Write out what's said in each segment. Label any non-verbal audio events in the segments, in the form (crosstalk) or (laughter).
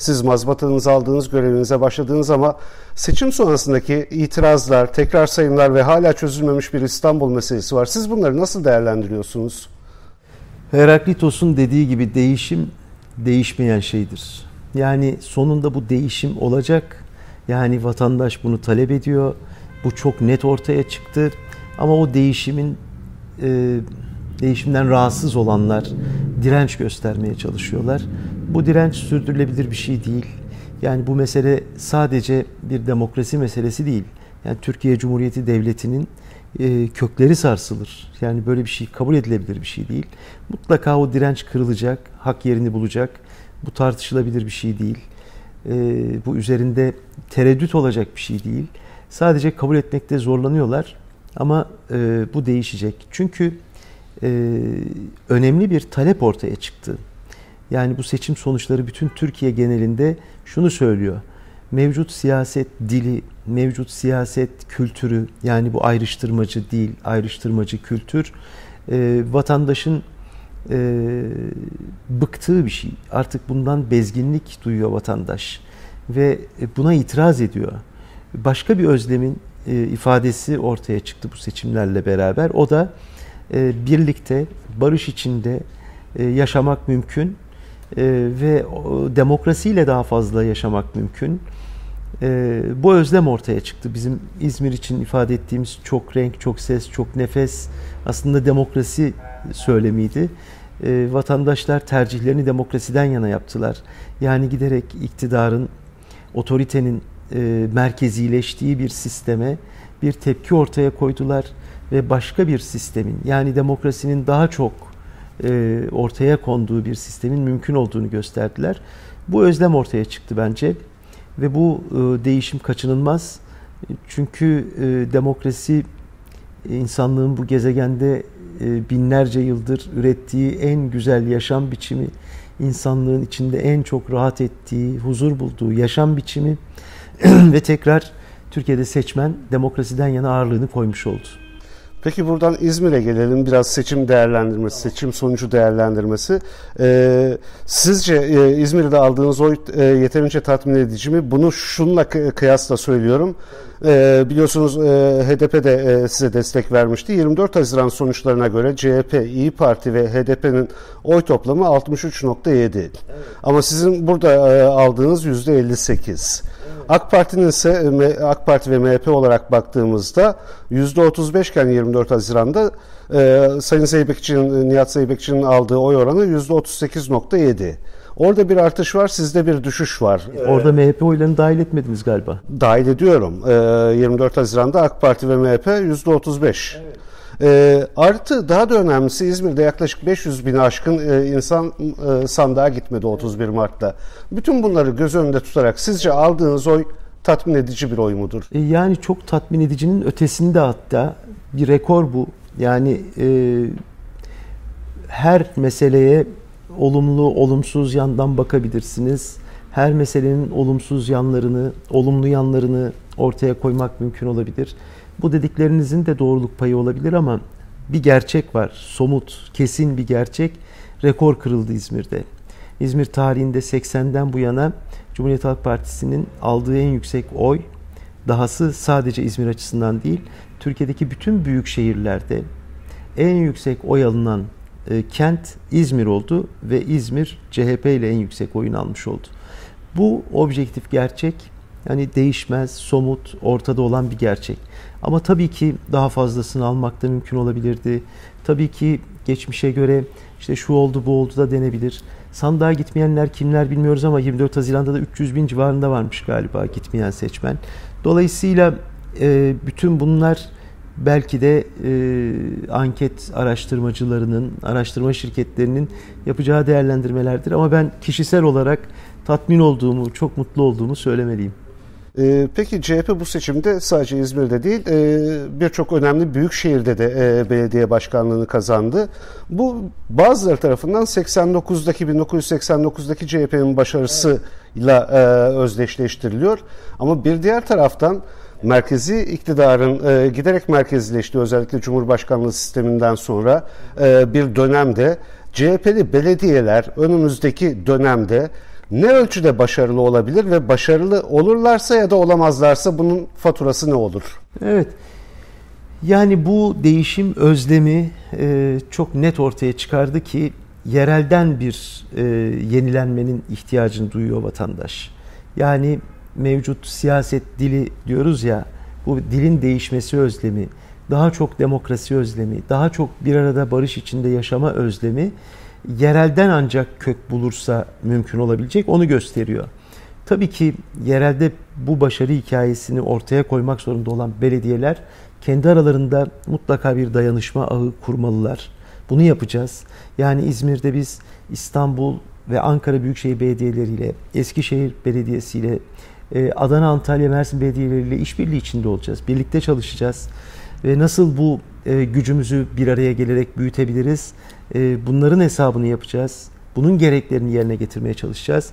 Siz mazbatanızı aldığınız görevinize başladığınız ama seçim sonrasındaki itirazlar, tekrar sayımlar ve hala çözülmemiş bir İstanbul meselesi var. Siz bunları nasıl değerlendiriyorsunuz? Heraklitos'un dediği gibi değişim değişmeyen şeydir. Yani sonunda bu değişim olacak. Yani vatandaş bunu talep ediyor. Bu çok net ortaya çıktı. Ama o değişimin e, değişimden rahatsız olanlar direnç göstermeye çalışıyorlar. Bu direnç sürdürülebilir bir şey değil. Yani bu mesele sadece bir demokrasi meselesi değil. Yani Türkiye Cumhuriyeti Devleti'nin e, kökleri sarsılır. Yani böyle bir şey kabul edilebilir bir şey değil. Mutlaka o direnç kırılacak, hak yerini bulacak. Bu tartışılabilir bir şey değil. E, bu üzerinde tereddüt olacak bir şey değil. Sadece kabul etmekte zorlanıyorlar ama e, bu değişecek. Çünkü önemli bir talep ortaya çıktı. Yani bu seçim sonuçları bütün Türkiye genelinde şunu söylüyor. Mevcut siyaset dili, mevcut siyaset kültürü yani bu ayrıştırmacı dil, ayrıştırmacı kültür e, vatandaşın e, bıktığı bir şey. Artık bundan bezginlik duyuyor vatandaş ve buna itiraz ediyor. Başka bir özlemin e, ifadesi ortaya çıktı bu seçimlerle beraber. O da e, birlikte, barış içinde e, yaşamak mümkün e, ve demokrasiyle daha fazla yaşamak mümkün. E, bu özlem ortaya çıktı. Bizim İzmir için ifade ettiğimiz çok renk, çok ses, çok nefes aslında demokrasi söylemiydi. E, vatandaşlar tercihlerini demokrasiden yana yaptılar. Yani giderek iktidarın, otoritenin e, merkezileştiği bir sisteme bir tepki ortaya koydular ve başka bir sistemin yani demokrasinin daha çok e, ortaya konduğu bir sistemin mümkün olduğunu gösterdiler. Bu özlem ortaya çıktı bence ve bu e, değişim kaçınılmaz. Çünkü e, demokrasi insanlığın bu gezegende binlerce yıldır ürettiği en güzel yaşam biçimi, insanlığın içinde en çok rahat ettiği, huzur bulduğu yaşam biçimi (clears throat) ve tekrar Türkiye'de seçmen demokrasiden yana ağırlığını koymuş oldu. Peki buradan İzmir'e gelelim. Biraz seçim değerlendirmesi, seçim sonucu değerlendirmesi. Ee, sizce e, İzmir'de aldığınız oy e, yeterince tatmin edici mi? Bunu şunla kıyasla söylüyorum. Ee, biliyorsunuz e, HDP de e, size destek vermişti. 24 Haziran sonuçlarına göre CHP, İyi Parti ve HDP'nin oy toplamı 63.7. Evet. Ama sizin burada e, aldığınız %58. AK Parti'nin ise AK Parti ve MHP olarak baktığımızda %35 iken 24 Haziran'da e, Sayın Zeybekçi'nin, Nihat Zeybekçi'nin aldığı oy oranı %38.7. Orada bir artış var, sizde bir düşüş var. Orada MHP oylarını dahil etmediniz galiba. Dahil ediyorum. 24 e, Haziran'da AK Parti ve MHP %35. Evet. E, artı daha da önemlisi İzmir'de yaklaşık 500 bin aşkın e, insan e, sandığa gitmedi 31 Mart'ta. Bütün bunları göz önünde tutarak sizce aldığınız oy tatmin edici bir oy mudur? E, yani çok tatmin edicinin ötesinde hatta bir rekor bu. Yani e, her meseleye olumlu, olumsuz yandan bakabilirsiniz. Her meselenin olumsuz yanlarını, olumlu yanlarını ortaya koymak mümkün olabilir. Bu dediklerinizin de doğruluk payı olabilir ama bir gerçek var. Somut, kesin bir gerçek. Rekor kırıldı İzmir'de. İzmir tarihinde 80'den bu yana Cumhuriyet Halk Partisi'nin aldığı en yüksek oy, dahası sadece İzmir açısından değil, Türkiye'deki bütün büyük şehirlerde en yüksek oy alınan e, kent İzmir oldu ve İzmir CHP ile en yüksek oyun almış oldu. Bu objektif gerçek yani değişmez, somut, ortada olan bir gerçek. Ama tabii ki daha fazlasını almak da mümkün olabilirdi. Tabii ki geçmişe göre işte şu oldu bu oldu da denebilir. Sandığa gitmeyenler kimler bilmiyoruz ama 24 Haziran'da da 300 bin civarında varmış galiba gitmeyen seçmen. Dolayısıyla e, bütün bunlar belki de e, anket araştırmacılarının, araştırma şirketlerinin yapacağı değerlendirmelerdir. Ama ben kişisel olarak tatmin olduğumu, çok mutlu olduğumu söylemeliyim. Ee, peki CHP bu seçimde sadece İzmir'de değil e, birçok önemli büyük şehirde de e, belediye başkanlığını kazandı. Bu bazıları tarafından 89'daki 1989'daki CHP'nin başarısıyla e, özdeşleştiriliyor. Ama bir diğer taraftan merkezi iktidarın giderek merkezleştiği özellikle Cumhurbaşkanlığı sisteminden sonra bir dönemde CHP'li belediyeler önümüzdeki dönemde ne ölçüde başarılı olabilir ve başarılı olurlarsa ya da olamazlarsa bunun faturası ne olur? Evet. Yani bu değişim özlemi e, çok net ortaya çıkardı ki yerelden bir e, yenilenmenin ihtiyacını duyuyor vatandaş. Yani mevcut siyaset dili diyoruz ya, bu dilin değişmesi özlemi, daha çok demokrasi özlemi, daha çok bir arada barış içinde yaşama özlemi yerelden ancak kök bulursa mümkün olabilecek onu gösteriyor. Tabii ki yerelde bu başarı hikayesini ortaya koymak zorunda olan belediyeler kendi aralarında mutlaka bir dayanışma ağı kurmalılar. Bunu yapacağız. Yani İzmir'de biz İstanbul ve Ankara Büyükşehir Belediyeleri ile, Eskişehir Belediyesi ile, e, Adana, Antalya, Mersin belediyeleriyle işbirliği içinde olacağız. Birlikte çalışacağız. Ve nasıl bu e, gücümüzü bir araya gelerek büyütebiliriz? E, bunların hesabını yapacağız. Bunun gereklerini yerine getirmeye çalışacağız.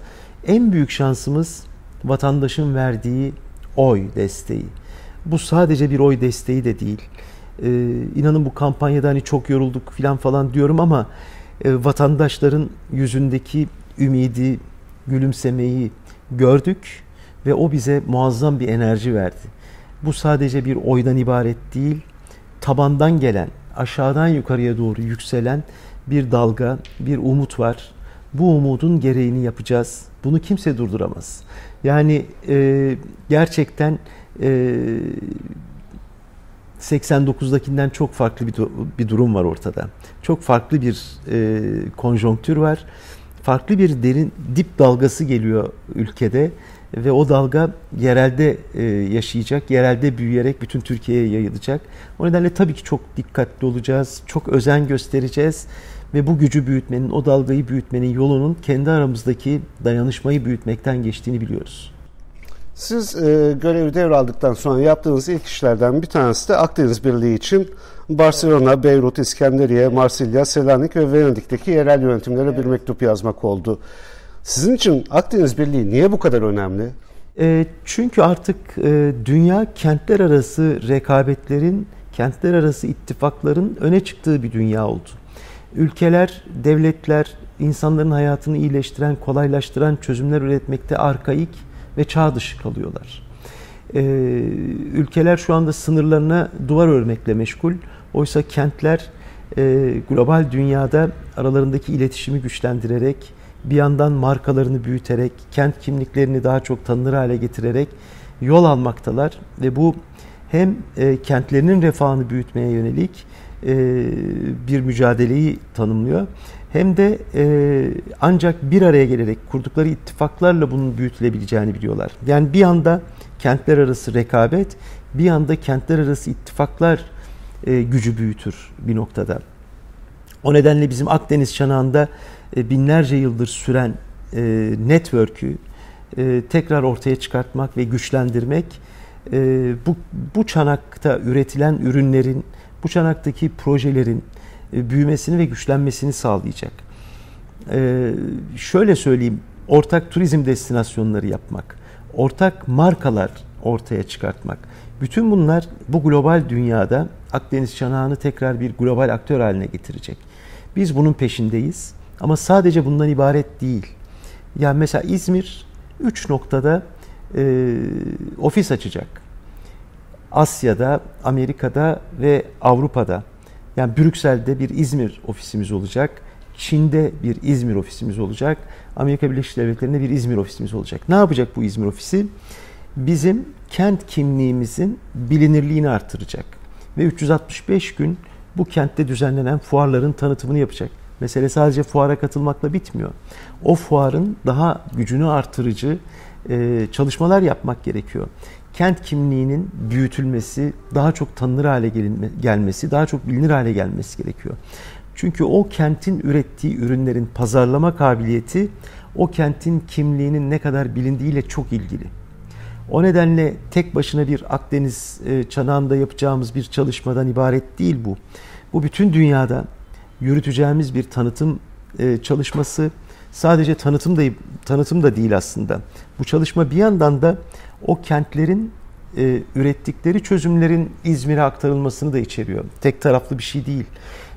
En büyük şansımız vatandaşın verdiği oy desteği. Bu sadece bir oy desteği de değil. Ee, inanın bu kampanyada hani çok yorulduk falan falan diyorum ama e, vatandaşların yüzündeki ümidi, gülümsemeyi gördük ve o bize muazzam bir enerji verdi. Bu sadece bir oydan ibaret değil, tabandan gelen, aşağıdan yukarıya doğru yükselen bir dalga, bir umut var. Bu umudun gereğini yapacağız. Bunu kimse durduramaz. Yani e, gerçekten e, 89'dakinden çok farklı bir, bir durum var ortada. Çok farklı bir e, konjonktür var. Farklı bir derin dip dalgası geliyor ülkede ve o dalga yerelde e, yaşayacak, yerelde büyüyerek bütün Türkiye'ye yayılacak. O nedenle tabii ki çok dikkatli olacağız, çok özen göstereceğiz ve bu gücü büyütmenin, o dalgayı büyütmenin yolunun kendi aramızdaki dayanışmayı büyütmekten geçtiğini biliyoruz. Siz e, görevi devraldıktan sonra yaptığınız ilk işlerden bir tanesi de Akdeniz Birliği için Barcelona, Beyrut, İskenderiye, Marsilya, Selanik ve Venedik'teki yerel yönetimlere bir mektup yazmak oldu. Sizin için Akdeniz Birliği niye bu kadar önemli? E, çünkü artık e, dünya kentler arası rekabetlerin, kentler arası ittifakların öne çıktığı bir dünya oldu. Ülkeler, devletler insanların hayatını iyileştiren, kolaylaştıran çözümler üretmekte arkaik ve çağ dışı kalıyorlar. Ee, ülkeler şu anda sınırlarına duvar örmekle meşgul. Oysa kentler e, global dünyada aralarındaki iletişimi güçlendirerek, bir yandan markalarını büyüterek, kent kimliklerini daha çok tanınır hale getirerek yol almaktalar. Ve bu hem e, kentlerinin refahını büyütmeye yönelik e, bir mücadeleyi tanımlıyor hem de e, ancak bir araya gelerek kurdukları ittifaklarla bunun büyütülebileceğini biliyorlar. Yani bir anda kentler arası rekabet, bir anda kentler arası ittifaklar gücü büyütür bir noktada. O nedenle bizim Akdeniz çanağında e, binlerce yıldır süren e, network'ü e, tekrar ortaya çıkartmak ve güçlendirmek bu, bu çanakta üretilen ürünlerin, bu çanaktaki projelerin, büyümesini ve güçlenmesini sağlayacak. Şöyle söyleyeyim, ortak turizm destinasyonları yapmak, ortak markalar ortaya çıkartmak. Bütün bunlar bu global dünyada Akdeniz çanağını tekrar bir global aktör haline getirecek. Biz bunun peşindeyiz ama sadece bundan ibaret değil. Yani mesela İzmir 3 noktada e, ofis açacak. Asya'da, Amerika'da ve Avrupa'da. Yani Brüksel'de bir İzmir ofisimiz olacak. Çin'de bir İzmir ofisimiz olacak. Amerika Birleşik Devletleri'nde bir İzmir ofisimiz olacak. Ne yapacak bu İzmir ofisi? Bizim kent kimliğimizin bilinirliğini artıracak. Ve 365 gün bu kentte düzenlenen fuarların tanıtımını yapacak. Mesele sadece fuara katılmakla bitmiyor. O fuarın daha gücünü artırıcı e, çalışmalar yapmak gerekiyor kent kimliğinin büyütülmesi, daha çok tanınır hale gelmesi, daha çok bilinir hale gelmesi gerekiyor. Çünkü o kentin ürettiği ürünlerin pazarlama kabiliyeti o kentin kimliğinin ne kadar bilindiğiyle çok ilgili. O nedenle tek başına bir Akdeniz e, çanağında yapacağımız bir çalışmadan ibaret değil bu. Bu bütün dünyada yürüteceğimiz bir tanıtım e, çalışması. Sadece tanıtım da tanıtım da değil aslında. Bu çalışma bir yandan da o kentlerin e, ürettikleri çözümlerin İzmir'e aktarılmasını da içeriyor. Tek taraflı bir şey değil.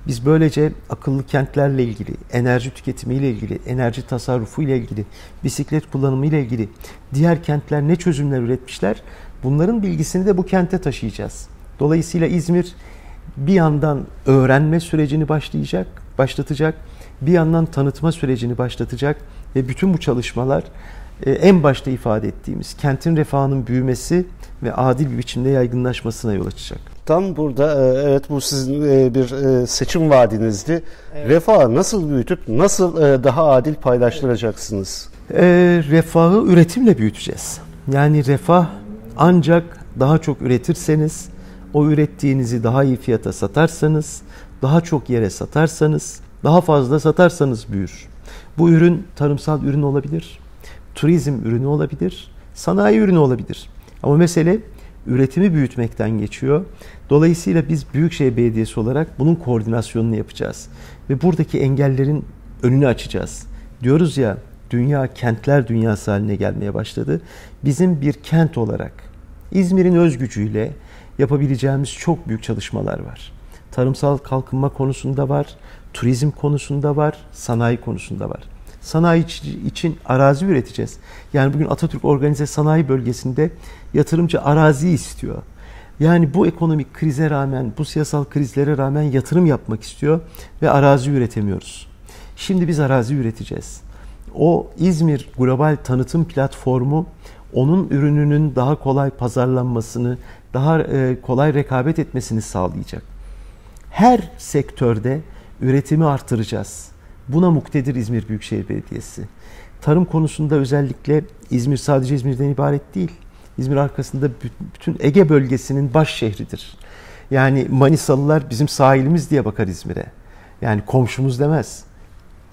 Biz böylece akıllı kentlerle ilgili, enerji tüketimiyle ilgili, enerji tasarrufu ile ilgili, bisiklet kullanımı ile ilgili diğer kentler ne çözümler üretmişler? Bunların bilgisini de bu kente taşıyacağız. Dolayısıyla İzmir bir yandan öğrenme sürecini başlayacak, başlatacak, bir yandan tanıtma sürecini başlatacak ve bütün bu çalışmalar e, en başta ifade ettiğimiz kentin refahının büyümesi ve adil bir biçimde yaygınlaşmasına yol açacak. Tam burada e, evet bu sizin e, bir seçim vaadinizdi. Evet. Refahı nasıl büyütüp nasıl daha adil paylaştıracaksınız? E, refahı üretimle büyüteceğiz. Yani refah ancak daha çok üretirseniz, o ürettiğinizi daha iyi fiyata satarsanız, daha çok yere satarsanız, daha fazla satarsanız büyür. Bu ürün tarımsal ürün olabilir, turizm ürünü olabilir, sanayi ürünü olabilir. Ama mesele üretimi büyütmekten geçiyor. Dolayısıyla biz Büyükşehir Belediyesi olarak bunun koordinasyonunu yapacağız. Ve buradaki engellerin önünü açacağız. Diyoruz ya dünya kentler dünyası haline gelmeye başladı. Bizim bir kent olarak İzmir'in özgücüyle yapabileceğimiz çok büyük çalışmalar var. Tarımsal kalkınma konusunda var, turizm konusunda var, sanayi konusunda var. Sanayi için arazi üreteceğiz. Yani bugün Atatürk Organize Sanayi Bölgesi'nde yatırımcı arazi istiyor. Yani bu ekonomik krize rağmen, bu siyasal krizlere rağmen yatırım yapmak istiyor ve arazi üretemiyoruz. Şimdi biz arazi üreteceğiz. O İzmir Global Tanıtım Platformu onun ürününün daha kolay pazarlanmasını, daha e, kolay rekabet etmesini sağlayacak. Her sektörde üretimi artıracağız. Buna muktedir İzmir Büyükşehir Belediyesi. Tarım konusunda özellikle İzmir sadece İzmir'den ibaret değil. İzmir arkasında bütün Ege bölgesinin baş şehridir. Yani Manisalılar bizim sahilimiz diye bakar İzmir'e. Yani komşumuz demez.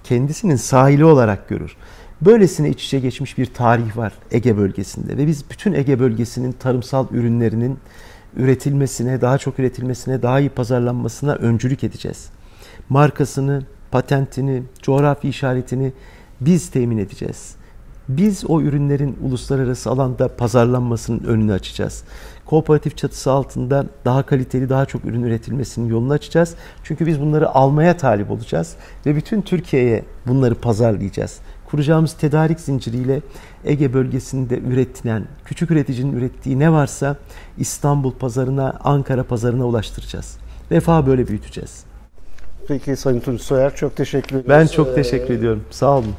Kendisinin sahili olarak görür. Böylesine iç içe geçmiş bir tarih var Ege bölgesinde ve biz bütün Ege bölgesinin tarımsal ürünlerinin üretilmesine, daha çok üretilmesine, daha iyi pazarlanmasına öncülük edeceğiz. Markasını, patentini, coğrafi işaretini biz temin edeceğiz. Biz o ürünlerin uluslararası alanda pazarlanmasının önünü açacağız. Kooperatif çatısı altında daha kaliteli, daha çok ürün üretilmesinin yolunu açacağız. Çünkü biz bunları almaya talip olacağız ve bütün Türkiye'ye bunları pazarlayacağız. Kuracağımız tedarik zinciriyle Ege bölgesinde üretilen, küçük üreticinin ürettiği ne varsa İstanbul pazarına, Ankara pazarına ulaştıracağız. Refahı böyle büyüteceğiz. Peki Sayın Tunç Soyer çok teşekkür ederim. Ben çok teşekkür ediyorum. Sağ olun.